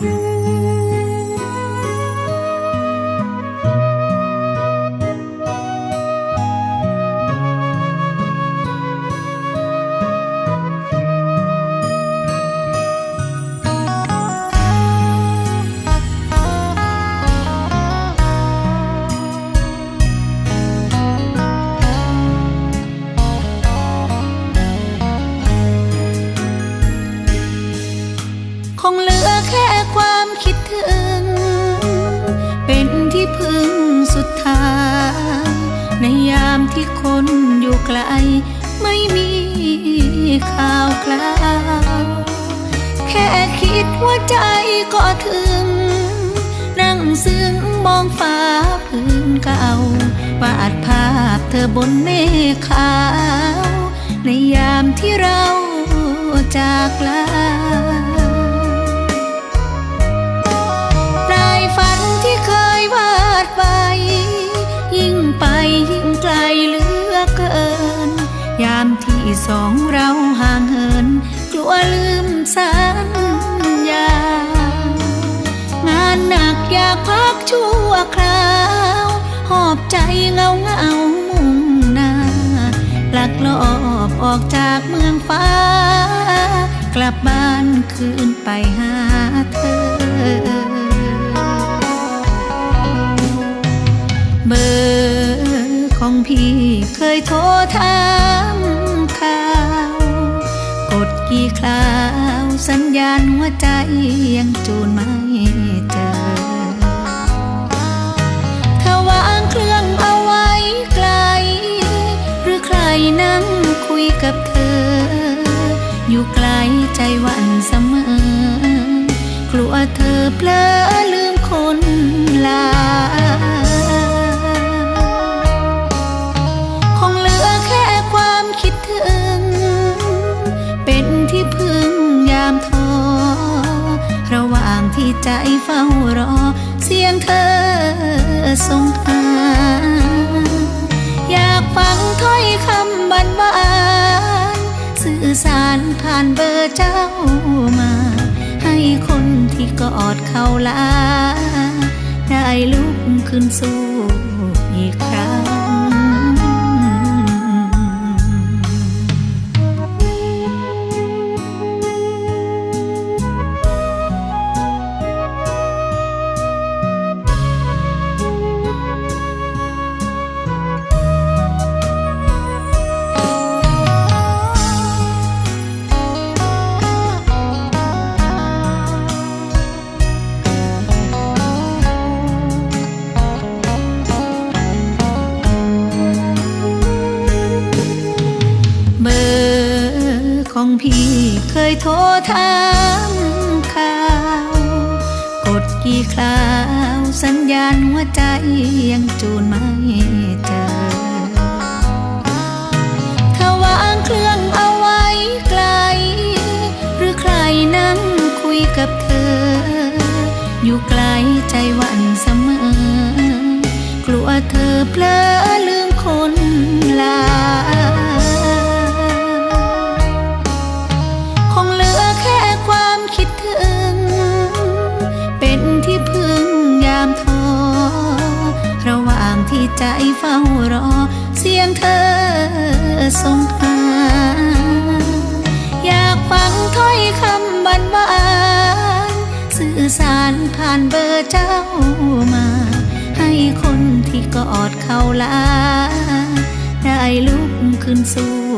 ค ไกล ไม่มีข่าวคราวแค่คิดว่าใจก็ถึง นั่งซึ้งมองฟ้าพื้นเก่าวาดภาพเธอบนเมฆขาว ในยามที่เราจากลาามที่สองเราห่างเหิน กลัวลืมสัญญา งานหนักอยากพักชั่วคราว หอบใจเงาเงามุ่งหน้าลักลอบออกจากเมืองฟ้า กลับบ้านคืนไปหาเธอเบอร์ของพี่เคยโทรถาม กี่คราวสัญญาณหัวใจยังจูนไม่เจอถ้าวางเครื่องเอาไว้ไกล หรือใครนั่งคุยกับเธอ อยู่ไกลใจหวันเสมอ กลัวเธอเพลอลืมคนลา ใจเฝ้ารอ เสียงเธอส่งหาอยากฟังถ้อยคำบานหวานสื่อสารผ่านเบอร์เจ้ามา ให้คนที่กอดเขาลา ได้ลุกขึ้นสู้อีกครั้ง ของพี่เคยโทรถามข่าว กดกี่คราวสัญญาณหัวใจยังจูนไม่เจอ ถ้าวางเครื่องเอาไว้ไกล หรือใครนั่งคุยกับเธอ อยู่ไกลใจหวั่นเสมอ กลัวเธอเพลอลืมคนลา เฝ้ารอ เสียงเธอส่งหา อยากฟังถ้อยคำบันบานสื่อสารผ่านเบอร์เจ้ามา ให้คนที่กอดเขาลา ได้ลุกขึ้นสู่